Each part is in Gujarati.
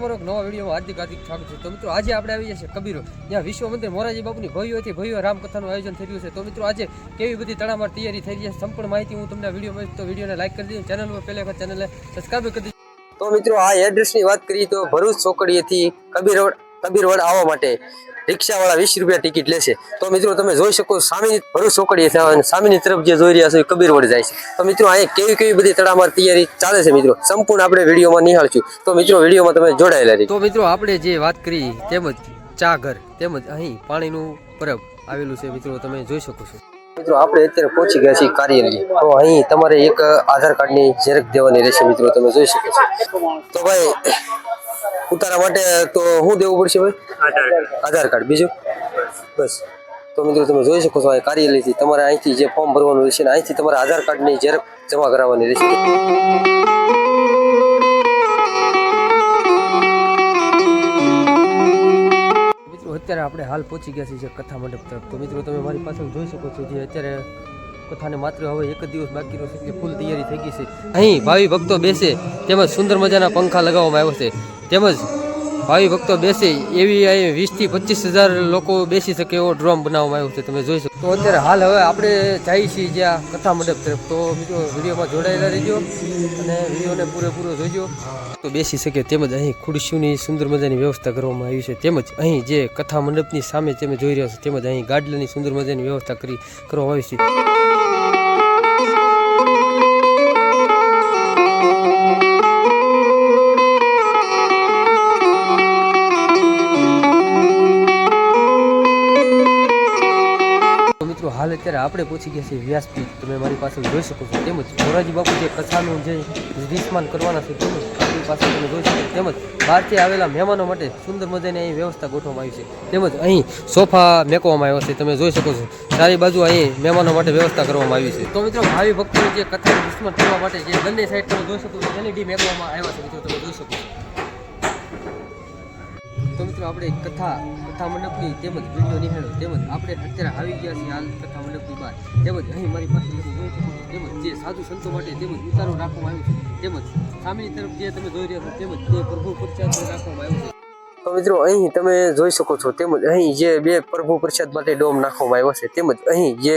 વિડીયોમાં હાર્દિક હાર્દિક સ્વાગત છે. તો મિત્રો આજે આપણે આવી જશે કબીરો. જ્યાં વિશ્વ મંદિર મોરારજી બાપુની ભવ્યથી ભવ્ય રામકથાનું આયોજન થઈ રહ્યું છે. તો મિત્રો આજે કેવી બધી તડામાર તૈયારી થઈ રહી છે સંપૂર્ણ માહિતી હું તમને વિડીયોમાં તો વિડીયોને લાઈક કરી દીધું ચેનલમાં પહેલા વખત ચેનલને સબસ્ક્રાઈબ કરી દીધું તો મિત્રો આ એડ્રેસની વાત કરીએ તો ભરૂચ ચોકડીએથી કબીર રોડ કબીર રોડ આવવા માટે રિક્ષાવાળા વીસ રૂપિયા ટિકિટ લેશે તો મિત્રો તમે જોઈ શકો સામેની ભરૂચ ચોકડીએથી આવે અને સામેની તરફ જે જોઈ રહ્યા છો એ કબીર રોડ જાય છે. તો મિત્રો અહીંયા કેવી કેવી બધી તડામાર તૈયારી ચાલે છે મિત્રો? સંપૂર્ણ આપણે વિડીયોમાં નિહાળશું. તો મિત્રો વિડીયોમાં તમે જોડાયેલા રહી તો મિત્રો આપણે જે વાત કરી તેમજ ચા ઘર તેમજ અહીં પાણીનું પરબ આવેલું છે મિત્રો તમે જોઈ શકો છો. મિત્રો આપણે અત્યારે પહોંચી ગયા છીએ કાર્યાલય. તો અહીં તમારે એક આધાર કાર્ડની ઝેરક દેવાની રહેશે મિત્રો તમે જોઈ શકો છો. તો ભાઈ ઉતારા માટે તો શું દેવું પડશે ભાઈ? આધાર કાર્ડ. બીજું? બસ. તો મિત્રો તમે જોઈ શકો છો આ કાર્યાલયથી તમારે અહીંથી જે ફોર્મ ભરવાનું રહેશે ને અહીંથી તમારે આધાર કાર્ડની ઝેરોક્ષ જમા કરાવવાની રહેશે. મિત્રો અત્યારે આપણે હાલ પહોંચી ગયા છીએ કથા મંડપ તરફ. તો મિત્રો તમે મારી પાછળ જોઈ શકો છો જે અત્યારે કથાને માત્ર હવે એક જ દિવસ બાકી રહ્યો છે એટલે ફૂલ તૈયારી થઈ ગઈ છે. અહીં ભાવિ ભક્તો બેસે તેમજ સુંદર મજાના પંખા લગાવવામાં આવ્યો છે. તેમજ ભાવિ ભક્તો બેસે એવી અહીં વીસથી પચીસ હજાર લોકો બેસી શકે એવો ડ્રોમ બનાવવામાં આવ્યો છે, તમે જોઈ શકો. તો અત્યારે હાલ હવે આપણે જઈએ છીએ જ્યાં કથા મંડપ તરફ. તો મિત્રો, વિડીયોમાં જોડાયેલા રહેજો અને વિડીયોને પૂરેપૂરો જોજો. તો બેસી શકે તેમજ અહીં ખુરશીઓની સુંદર મજાની વ્યવસ્થા કરવામાં આવી છે. તેમજ અહીં જે કથા મંડપની સામે તમે જોઈ રહ્યા છો, તેમજ અહીં ગાડલાની સુંદર મજાની વ્યવસ્થા કરી કરવામાં આવી છે. મિત્રો, હાલ અત્યારે આપણે પહોંચી ગયા છીએ વ્યાસપીઠ. તમે મારી પાસે જોઈ શકો છો. તેમજ મોરારજી બાપુ જે કથાનું જે વિસ્માન કરવાના છે, તેમજ આપણી પાસે તમે જોઈ શકો તેમજ બહારથી આવેલા મહેમાનો માટે સુંદર મજાની અહીં વ્યવસ્થા ગોઠવવામાં આવી છે. તેમજ અહીં સોફા મેકવામાં આવ્યો છે. તમે જોઈ શકો છો. ચારે બાજુ અહીં મહેમાનો માટે વ્યવસ્થા કરવામાં આવી છે. તો મિત્રો, ભાવિ ભક્તોને જે કથાનું વિસ્મરણ કરવા માટે જે બંને સાઈડ તમે જોઈ શકો છો એલઈડી મેકવામાં આવ્યા છે. મિત્રો, તમે જોઈ શકો છો. તો મિત્રો આપણે કથા કથા મંડપની તેમજ વીડિયો નિહાળો તેમજ આપણે અત્યારે આવી ગયા છીએ હાલ કથા મંડપની બહાર. તેમજ અહીં મારી પાસે તેમજ જે સાધુ સંતો માટે તેમજ ઉતારો રાખવામાં આવ્યો છે. તેમજ સામેની તરફ જે તમે જોઈ રહ્યા છો, તેમજ તે પ્રભુ પ્રચાર રાખવામાં આવ્યો છે. તો મિત્રો, અહીં તમે જોઈ શકો છો, તેમજ અહીં જે બે પ્રભુ પ્રસાદ માટે ડોમ નાખવામાં આવ્યો છે. તેમજ અહીં જે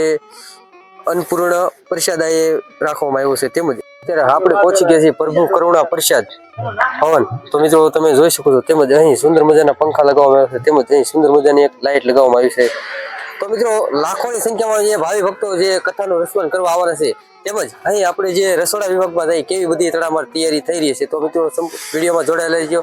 અન્નપૂર્ણ પ્રસાદ એ રાખવામાં આવ્યો છે. તેમજ અત્યારે આપણે પહોંચી ગયા છીએ પ્રભુ કરુણા પ્રસાદ હવન તો મિત્રો, તમે જોઈ શકો છો, તેમજ અહીં સુંદર મજાના પંખા લગાવવામાં આવ્યા છે, તેમજ અહીં સુંદર મજાની એક લાઇટ લગાવવામાં આવી છે. તો મિત્રો, લાખોની સંખ્યામાં જે ભાવિ ભક્તો જે કથાનું રસવાન કરવા આવવાના છે, તેમજ અહીં આપણે જે રસોડા વિભાગમાં થઈ કેવી બધી તડામાર તૈયારી થઈ રહી છે, તો મિત્રો વિડીયોમાં જોડાયેલા રહેજો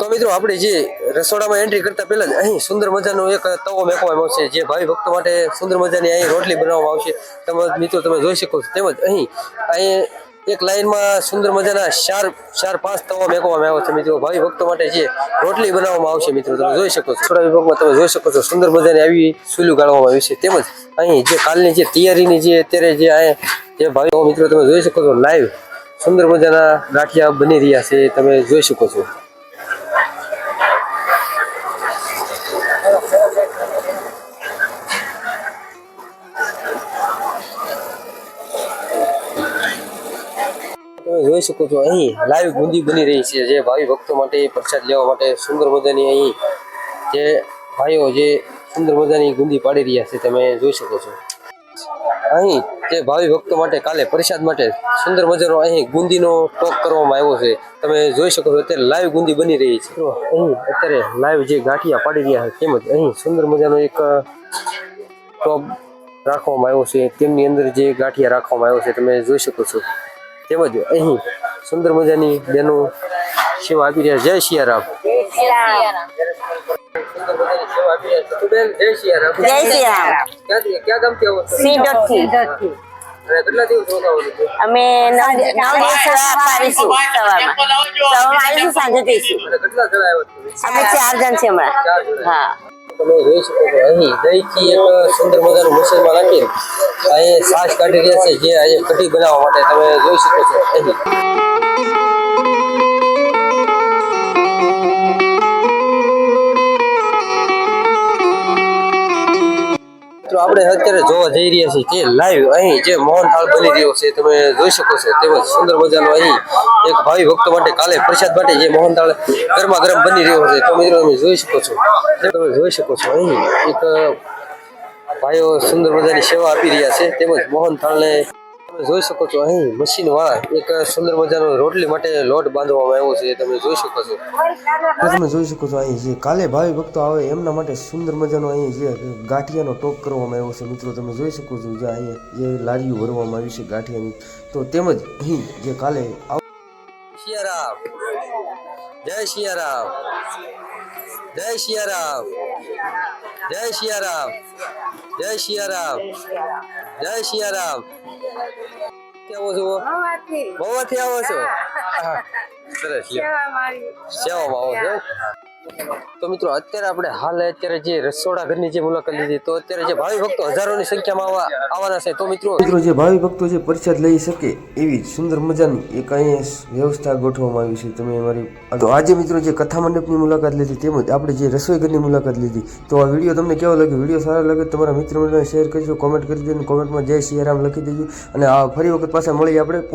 તો મિત્રો, આપણે જે રસોડામાં એન્ટ્રી કરતા પહેલા જ અહીં સુંદર મજાનો એક તવો મેકવામાં આવશે જે ભાવિ ભક્તો માટે સુંદર મજાની અહીં રોટલી બનાવવામાં આવશે. તેમજ મિત્રો, તમે જોઈ શકો છો, તેમજ અહીં અહીં એક લાઈનમાં સુંદર મજાના ચાર ચાર પાંચ તવા મેકવામાં આવ્યો છે મિત્રો. ભાવિ ભક્તો માટે જે રોટલી બનાવવામાં આવશે મિત્રો, તમે જોઈ શકો છો. થોડા વિભાગમાં તમે જોઈ શકો છો. સુંદર મજાની આવી સુલું ગાળવામાં આવી છે. તેમજ અહીં જે કાલની જે તૈયારીની જે અત્યારે જે આ જે ભાવિ મિત્રો, તમે જોઈ શકો છો. લાઈવ સુંદર મજાના ગાંઠિયા બની રહ્યા છે. તમે જોઈ શકો છો. જોઈ શકો છો. અહીં લાઈવ બુંદી બની રહી છે. જે ભાવિ ભક્તો માટે પ્રસાદ લેવા માટે સુંદર મજાની અહીં જે ભાઈઓ જે સુંદર મજાની ગુંદી પાડી રહ્યા છે, તમે જોઈ શકો છો. અહીં જે ભાવિ ભક્તો માટે કાલે પ્રસાદ માટે સુંદર મજાનો અહીં ગુંદીનો ટોક કરવામાં આવ્યો છે. તમે જોઈ શકો છો, અત્યારે લાઈવ ગુંદી બની રહી છે. અહીં અત્યારે લાઈવ જે ગાંઠિયા પાડી રહ્યા છે, તેમજ અહીં સુંદર મજાનો એક ટોપ રાખવામાં આવ્યો છે. તેમની અંદર જે ગાંઠિયા રાખવામાં આવ્યો છે, તમે જોઈ શકો છો. તેમજ અહીં સુંદર મજાની બેનો સેવા આપી રહ્યા જય શિયારામ. જય સિયારામ જય શ્રી ક્યાં ગામથી આવો છે? અમે નવ દિવસ પાડીશું સવારમાં સવારમાં આવીશું સાંજે જઈશું? અમે ચાર જણ છે હમણાં. હા. તમે જોઈ શકો કે અહીં દહીંથી એક સુંદર મજાનું મિશ્રણમાં નાખી અહીં છાશ કાઢી રહ્યા છે, જે અહીં કઢી બનાવવા માટે તમે જોઈ શકો છો. અહીં. આપણે અત્યારે જોવા જઈ રહ્યા છીએ જે લાઈવ અહીં જે મોહન થાળ બની રહ્યો છે, તમે જોઈ શકો છો. તેમજ સુંદર મજાનો અહીં એક ભાવિ ભક્તો માટે કાલે પ્રસાદ માટે જે મોહનથાળ ગરમા ગરમ બની રહ્યો છે, તો મિત્રો તમે જોઈ શકો છો. તમે જોઈ શકો છો અહીં એક ભાઈઓ સુંદર મજાની સેવા આપી રહ્યા છે, તેમજ મોહનથાળને તમે જોઈ શકો છો અહીં મશીન વાળા એક સુંદર મજાનો રોટલી માટે લોટ બાંધવામાં આવ્યો છે તમે જોઈ શકો છો. તમે જોઈ શકો છો અહીં જે કાલે ભાવિ ભક્તો આવે એમના માટે સુંદર મજાનો અહીં જે ગાંઠિયાનો ટોક કરવામાં આવ્યો છે, મિત્રો તમે જોઈ શકો છો જે અહીં જે લારીઓ ભરવામાં આવી છે ગાંઠિયાની. તો તેમજ અહીં જે કાલે સિયારામ. જય સિયારામ. જય સિયારામ. જય સિયારામ. જય સિયારામ. જય સિયારામ. કેવો છો? બહુથી આવો છો? સરસ. સેવામાં આવો છો? તો મિત્રો, અત્યારે આપણે હાલ અત્યારે જે રસોડા ઘરની જે મુલાકાત લીધી તો અત્યારે જે ભાવિ ભક્તો હજારોની સંખ્યામાં આવવા આવવાના છે. તો મિત્રો મિત્રો, જે ભાવિ ભક્તો જે પરિષદ લઈ શકે એવી સુંદર મજાની એક અહીં વ્યવસ્થા ગોઠવવામાં આવી છે. તમે અમારી તો આજે મિત્રો, જે કથા મંડપની મુલાકાત લીધી, તેમજ આપણે જે રસોઈ ઘરની મુલાકાત લીધી, તો આ વીડિયો તમને કેવો લાગ્યો? વીડિયો સારો લાગે તમારા મિત્ર મંડળને શેર કરજો કોમેન્ટ કરી દેજો કોમેન્ટમાં જય સિયારામ લખી દેજો. અને આ ફરી વખત પાછા મળી આપણે.